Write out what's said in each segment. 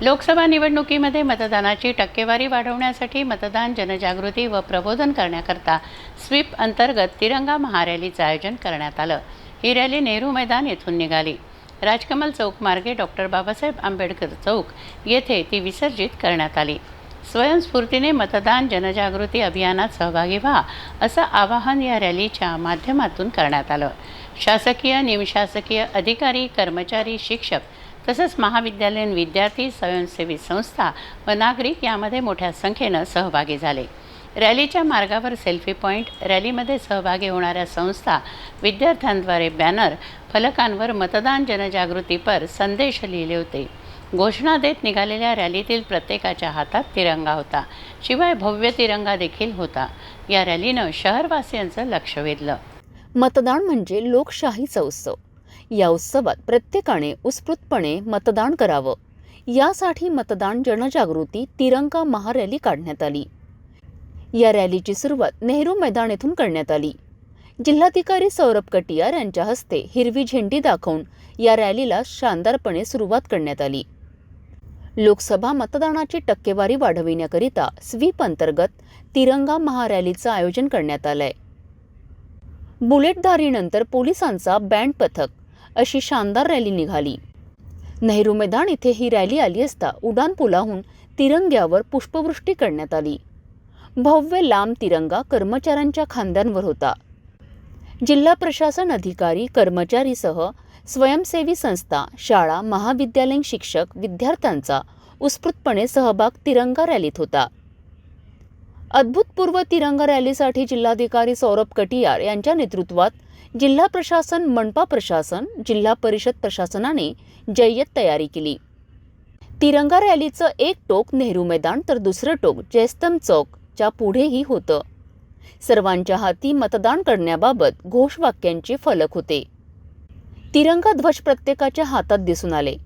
लोकसभा निवडणुकीमध्ये मतदानाची टक्केवारी वाढवण्यासाठी मतदान जनजागृती व प्रबोधन करण्याकरता स्वीप अंतर्गत तिरंगा महारॅलीचं आयोजन करण्यात आलं. ही रॅली नेहरू मैदान येथून निघाली. राजकमल चौक मार्गे डॉक्टर बाबासाहेब आंबेडकर चौक येथे ती विसर्जित करण्यात आली. स्वयंस्फूर्तीने मतदान जनजागृती अभियानात सहभागी व्हा असं आवाहन या रॅलीच्या माध्यमातून करण्यात आलं. शासकीय निमशासकीय अधिकारी कर्मचारी शिक्षक तसंच महाविद्यालयीन विद्यार्थी स्वयंसेवी संस्था व नागरिक यामध्ये मोठ्या संख्येनं सहभागी झाले. रॅलीच्या मार्गावर सेल्फी पॉईंट रॅलीमध्ये सहभागी होणाऱ्या संस्था विद्यार्थ्यांद्वारे बॅनर फलकांवर मतदान जनजागृतीपर संदेश लिहिले होते. घोषणा देत निघालेल्या रॅलीतील प्रत्येकाच्या हातात तिरंगा होता. शिवाय भव्य तिरंगा देखील होता. या रॅलीनं शहरवासियांचं लक्ष वेधलं. मतदान म्हणजे लोकशाहीचा उत्सव या उत्सवात प्रत्येकाने उत्स्फूर्तपणे मतदान करावं. यासाठी मतदान जनजागृती तिरंगा महारॅली काढण्यात आली. या रॅलीची सुरुवात नेहरू मैदान येथून करण्यात आली. जिल्हाधिकारी सौरभ कटियार यांच्या हस्ते हिरवी झेंडी दाखवून या रॅलीला शानदारपणे सुरुवात करण्यात आली. लोकसभा मतदानाची टक्केवारी वाढविण्याकरिता स्वीप अंतर्गत तिरंगा महारॅलीचं आयोजन करण्यात आलंय. बुलेटधारीनंतर पोलिसांचा बँड पथक अशी शानदार रॅली निघाली. नेहरू मैदान इथे ही रॅली आली असता उडानपुलाहून तिरंग्यावर पुष्पवृष्टी करण्यात आली. भव्य लांब तिरंगा कर्मचाऱ्यांच्या खांद्यांवर होता. जिल्हा प्रशासन अधिकारी कर्मचारीसह स्वयंसेवी संस्था शाळा महाविद्यालयीन शिक्षक विद्यार्थ्यांचा उत्स्फूर्तपणे सहभाग तिरंगा रॅलीत होता. अद्भुतपूर्व तिरंगा रॅलीसाठी जिल्हाधिकारी सौरभ कटियार यांच्या नेतृत्वात जिल्हा प्रशासन मनपा प्रशासन जिल्हा परिषद प्रशासनाने जय्यत तयारी केली. तिरंगा रॅलीचं एक टोक नेहरू मैदान तर दुसरं टोक जयस्तम चौकच्या पुढेही होतं. सर्वांच्या हाती मतदान करण्याबाबत घोषवाक्यांचे फलक होते. तिरंगा ध्वज प्रत्येकाच्या हातात दिसून आले.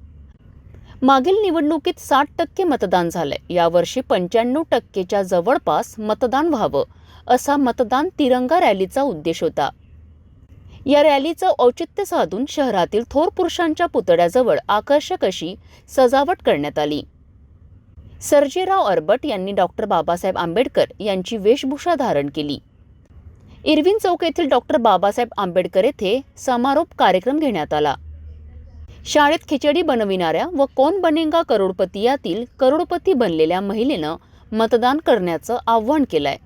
मागील निवडणुकीत साठ टक्के मतदान झालंय. यावर्षी पंच्याण्णव टक्केच्या जवळपास मतदान व्हावं असा मतदान तिरंगा रॅलीचा उद्देश होता. या रॅलीचं औचित्य साधून शहरातील थोर पुरुषांच्या पुतळ्याजवळ आकर्षक अशी सजावट करण्यात आली. सर्जेराव अरबट यांनी डॉक्टर बाबासाहेब आंबेडकर यांची वेशभूषा धारण केली. इरविन चौक येथील डॉक्टर बाबासाहेब आंबेडकर येथे समारोप कार्यक्रम घेण्यात आला. शाळेत खिचडी बनविणाऱ्या व कोण बनेगा करोडपती यातील करोडपती बनलेल्या महिलेनं मतदान करण्याचं आव्हान केलंय.